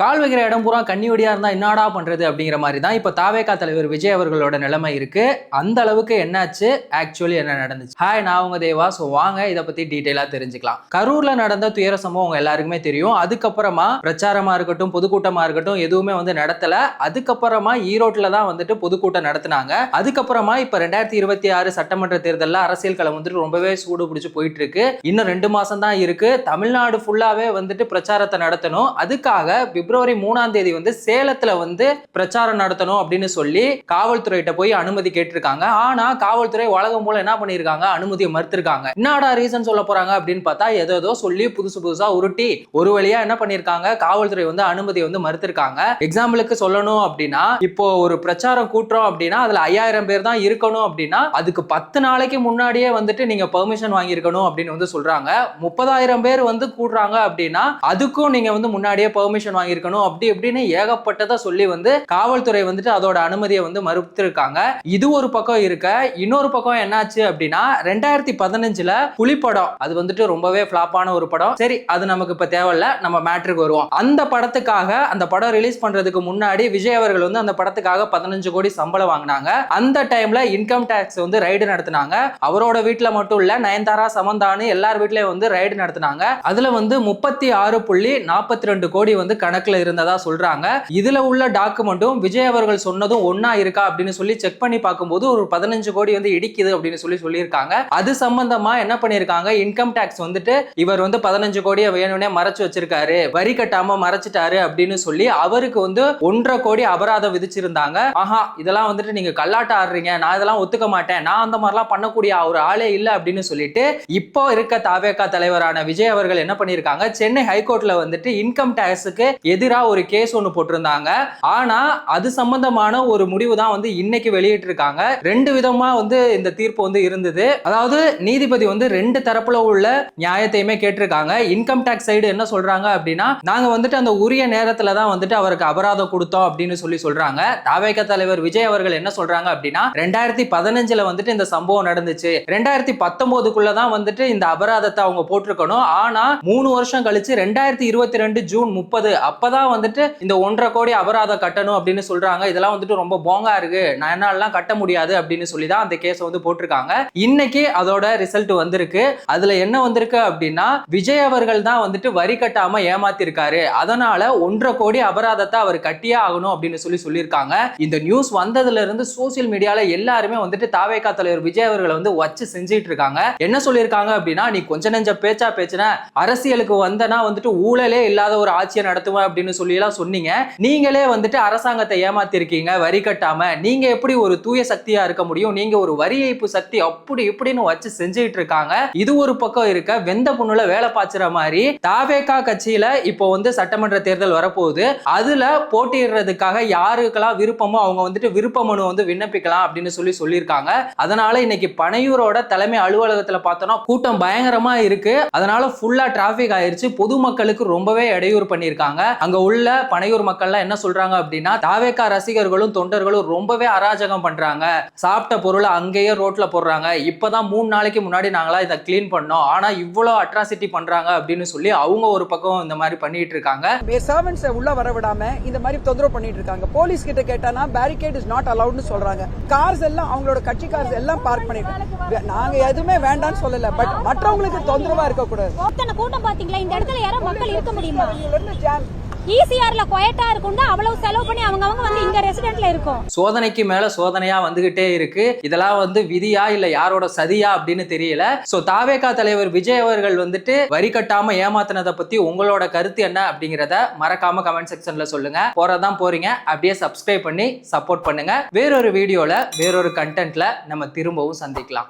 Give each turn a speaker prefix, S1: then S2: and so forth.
S1: கால் வைக்கிற இடம் பூரா கன்னிவடியா இருந்தா என்னடா பண்றது அப்படிங்கிற மாதிரி தான் இப்போ தாவேகா தலைவர் விஜய் அவர்களோட நிலைமை இருக்கு. அந்த அளவுக்கு என்னாச்சு? ஆக்சுவலி என்ன நடந்துச்சு? ஹாய் நான் உங்க தேவா. ஸோ வாங்க இதை பத்தி டீட்டெயிலா தெரிஞ்சுக்கலாம். கரூர்ல நடந்த துயர சம்பவம் உங்க எல்லாருக்குமே தெரியும். அதுக்கப்புறமா பிரச்சாரமா இருக்கட்டும் பொதுக்கூட்டமா இருக்கட்டும் எதுவுமே வந்து நடத்தல. அதுக்கப்புறமா ஈரோட்ல தான் வந்துட்டு பொதுக்கூட்டம் நடத்தினாங்க. அதுக்கப்புறமா இப்ப ரெண்டாயிரத்தி இருபத்தி ஆறு சட்டமன்ற தேர்தலில் அரசியல் களம் வந்துட்டு ரொம்பவே சூடு பிடிச்சு போயிட்டு இருக்கு இன்னும் ரெண்டு மாசம் தான் இருக்கு. தமிழ்நாடு ஃபுல்லாவே வந்துட்டு பிரச்சாரத்தை நடத்தணும். அதுக்காக பிப்ரவரி மூணாம் தேதி வந்து சேலத்துல வந்து பிரச்சாரம் நடத்தணும் அப்படின்னு சொல்லி காவல்துறையிட்ட போய் அனுமதி கேட்டிருக்காங்க. ஆனா காவல்துறை உலகம் போல என்ன பண்ணிருக்காங்க? அனுமதியை மறுத்திருக்காங்க. என்னடா ரீசன் சொல்ல போறாங்க அப்படின்னு பார்த்தா ஏதோ ஏதோ சொல்லி புதுசு புதுசா உருட்டி ஒரு வழியா என்ன பண்ணிருக்காங்க? காவல்துறை வந்து அனுமதியை வந்து மறுத்திருக்காங்க. எக்ஸாம்பிளுக்கு சொல்லணும் அப்படின்னா இப்போ ஒரு பிரச்சாரம் கூட்டுறோம் அப்படின்னா அதுல ஐயாயிரம் பேர் தான் இருக்கணும் அப்படின்னா அதுக்கு பத்து நாளைக்கு முன்னாடியே வந்துட்டு நீங்க பெர்மிஷன் வாங்கியிருக்கணும் அப்படின்னு வந்து சொல்றாங்க. முப்பதாயிரம் பேர் வந்து கூடுறாங்க அப்படின்னா அதுக்கும் நீங்க வந்து முன்னாடியே பெர்மிஷன் பண்ணியிருக்கணும் அப்படி இப்படின்னு ஏகப்பட்டதை சொல்லி வந்து காவல்துறை வந்துட்டு அதோட அனுமதியை வந்து மறுத்திருக்காங்க. இது ஒரு பக்கம் இருக்க. இன்னொரு பக்கம் என்னாச்சு அப்படின்னா ரெண்டாயிரத்தி பதினஞ்சுல புலிப்படம். அது வந்துட்டு ரொம்பவே ஃபிளாப்பான ஒரு படம். சரி அது நமக்கு இப்ப தேவையில்ல. நம்ம மேட்ருக்கு வருவோம். அந்த படத்துக்காக அந்த படம் ரிலீஸ் பண்றதுக்கு முன்னாடி விஜய் அவர்கள் வந்து அந்த படத்துக்காக பதினஞ்சு கோடி சம்பளம் வாங்கினாங்க. அந்த டைம்ல இன்கம் டேக்ஸ் வந்து ரைடு நடத்தினாங்க. அவரோட வீட்டுல மட்டும் இல்ல நயன்தாரா சமந்தானு எல்லார் வீட்லயும் வந்து ரைடு நடத்தினாங்க. அதுல வந்து முப்பத்தி ஆறு புள்ளி நாற்பத்தி ரெண்டு கோடி வந்து கணக்கு கணக்குல இருந்ததா சொல்றாங்க. இதுல உள்ள டாக்குமெண்ட்டும் விஜய் அவர்கள் சொன்னதும் ஒன்னா இருக்கா அப்படின்னு சொல்லி செக் பண்ணி பார்க்கும்போது ஒரு பதினஞ்சு கோடி வந்து இடிக்குது அப்படின்னு சொல்லி சொல்லியிருக்காங்க. அது சம்பந்தமா என்ன பண்ணிருக்காங்க இன்கம் டேக்ஸ் வந்துட்டு இவர் வந்து பதினஞ்சு கோடியை வேணும்னே மறைச்சு வச்சிருக்காரு. வரி கட்டாம மறைச்சிட்டாரு அப்படின்னு சொல்லி அவருக்கு வந்து ஒன்றரை கோடி அபராதம் விதிச்சிருந்தாங்க. ஆஹா இதெல்லாம் வந்துட்டு நீங்க கல்லாட்ட ஆடுறீங்க. நான் இதெல்லாம் ஒத்துக்க மாட்டேன். நான் அந்த மாதிரிலாம் பண்ணக்கூடிய ஒரு ஆளே இல்லை அப்படின்னு சொல்லிட்டு இப்போ இருக்க தாவேகா தலைவரான விஜய் அவர்கள் என்ன பண்ணிருக்காங்க சென்னை ஹைகோர்ட்ல வந்துட்டு இன்கம் டேக்ஸுக்கு எதிராக ஒரு கேஸ் ஒன்று போட்டிருந்தாங்க. ஆனா அது சம்பந்தமான ஒரு முடிவு தான் வந்து இன்னைக்கு வெளியிட்டு இருக்காங்க ரெண்டு விதமா வந்து இந்த தீர்ப்பு வந்து இருந்தது. அதாவது நீதிபதி வந்து ரெண்டு தரப்புல உள்ள நியாயத்தையுமே கேட்டிருக்காங்க. இன்கம் டேக்ஸ் சைடு என்ன சொல்றாங்க அப்படின்னா நாங்க வந்துட்டு அந்த உரிய நேரத்துல தான் வந்துட்டு அவருக்கு அபராதம் கொடுத்தோம் அப்படின்னு சொல்லி சொல்றாங்க. தாவேக தலைவர் விஜய் அவர்கள் என்ன சொல்றாங்க அப்படின்னா ரெண்டாயிரத்தி பதினஞ்சுல வந்துட்டு இந்த சம்பவம் நடந்துச்சு. ரெண்டாயிரத்தி பத்தொன்பதுக்குள்ள தான் வந்துட்டு இந்த அபராதத்தை அவங்க போட்டிருக்கணும். ஆனா மூணு வருஷம் கழிச்சு ரெண்டாயிரத்தி இருபத்தி ரெண்டு ஜூன் முப்பது அப்பதான் வந்துட்டு இந்த ஒன்றரை கோடி அபராதம் கட்டணும் அப்படின்னு சொல்றாங்க. இதெல்லாம் வந்துட்டு ரொம்ப போங்கா இருக்கு. நான் என்னாலாம் கட்ட முடியாது அப்படின்னு சொல்லி தான் அந்த கேஸ் வந்து போட்டிருக்காங்க. இன்னைக்கு அதோட ரிசல்ட் வந்திருக்கு. அதுல என்ன வந்திருக்கு அப்படின்னா விஜய் அவர்கள் தான் வந்துட்டு வரி கட்டாம ஏமாத்திருக்காரு. அதனால ஒன்றரை கோடி அபராதத்தை அவர் கட்டியே ஆகணும் அப்படின்னு சொல்லி சொல்லியிருக்காங்க. இந்த நியூஸ் வந்ததுல இருந்து சோசியல் மீடியால எல்லாருமே வந்துட்டு தாவேகா தலைவர் விஜய் அவர்களை வந்து வச்சு செஞ்சுட்டு இருக்காங்க. என்ன சொல்லியிருக்காங்க அப்படின்னா நீ கொஞ்ச நெஞ்ச பேச்சா பேச்சுன. அரசியலுக்கு வந்தனா வந்துட்டு ஊழலே இல்லாத ஒரு ஆட்சியை நடத்துவேன் அப்படின்னு சொல்லி எல்லாம் சொன்னீங்க. நீங்களே வந்துட்டு அரசாங்கத்தை ஏமாத்திருக்கீங்க வரி கட்டாம. நீங்க எப்படி ஒரு தூய சக்தியா இருக்க முடியும்? நீங்க ஒரு வரி ஏய்ப்பு சக்தி அப்படி இப்படின்னு வச்சு செஞ்சுட்டு இருக்காங்க. இது ஒரு பக்கம் இருக்க வெந்த புண்ணுல வேலை பாய்ச்சுற மாதிரி தாவேகா கட்சியில இப்போ வந்து சட்டமன்ற தேர்தல் வரப்போகுது. அதுல போட்டியிடுறதுக்காக யாருக்கெல்லாம் விருப்பமோ அவங்க வந்துட்டு விருப்ப மனு வந்து விண்ணப்பிக்கலாம் அப்படின்னு சொல்லி சொல்லியிருக்காங்க. அதனால இன்னைக்கு பனையூரோட தலைமை அலுவலகத்துல பார்த்தோம்னா கூட்டம் பயங்கரமா இருக்கு. அதனால ஃபுல்லா டிராபிக் ஆயிருச்சு. பொதுமக்களுக்கு ரொம்பவே இடையூறு பண்ணியிருக்காங்க. அங்க உள்ள பனையூர் மக்கள்லாம் என்ன சொல்றாங்க அப்படின்னா தாவேக்கா ரசிகர்களும் தொண்டர்களும் ரொம்பவே அராஜகம் பண்றாங்க. சாப்பிட்ட பொருளை அங்கேயே ரோட்ல போடுறாங்க. இப்பதான் மூணு நாளைக்கு முன்னாடி நாங்களா இதை க்ளீன் பண்ணோம். ஆனா இவ்வளவு அட்ராசிட்டி பண்றாங்க அப்படின்னு சொல்லி அவங்க ஒரு பக்கம் இந்த மாதிரி பண்ணிட்டு இருக்காங்க.
S2: சர்வன்ஸை உள்ள வர விடாம இந்த மாதிரி தொந்தரவு பண்ணிட்டு இருக்காங்க. போலீஸ் கிட்ட கேட்டானா பேரிகேட் இஸ் நாட் அலவுட்னு சொல்றாங்க. கார்ஸ் எல்லாம் அவங்களோட கட்சி கார்ஸ் எல்லாம் பார்க் பண்ணிட்டு நாங்க எதுவுமே வேண்டாம்னு சொல்லல. பட் மற்றவங்களுக்கு தொந்தரவா இருக்க கூடாது
S3: கூட்டம் பாத்தீங்களா இந்த இடத்துல யாரும் மக்கள் இருக்க முடியுமா? ஈசிஆர்ல கொயட்டா இருக்கும்னா அவ்வளவு செலவு பண்ணி அவங்க அவங்க வந்து இங்க ரெசிடென்ட்ல இருக்கும்.
S1: சோதனைக்கு மேல சோதனையா வந்துகிட்டே இருக்கு. இதெல்லாம் வந்து விதியா இல்ல யாரோட சதியா அப்படின்னு தெரியல. சோ தாவேகா தலைவர் விஜய் அவர்கள் வந்துட்டு வரி கட்டாம ஏமாத்தினதை பத்தி உங்களோட கருத்து என்ன அப்படிங்கறத மறக்காம கமெண்ட் செக்ஷன்ல சொல்லுங்க. போறதான் போறீங்க. அப்படியே சப்ஸ்கிரைப் பண்ணி சப்போர்ட் பண்ணுங்க. வேறொரு வீடியோல வேறொரு கண்டென்ட்ல நம்ம திரும்பவும் சந்திக்கலாம்.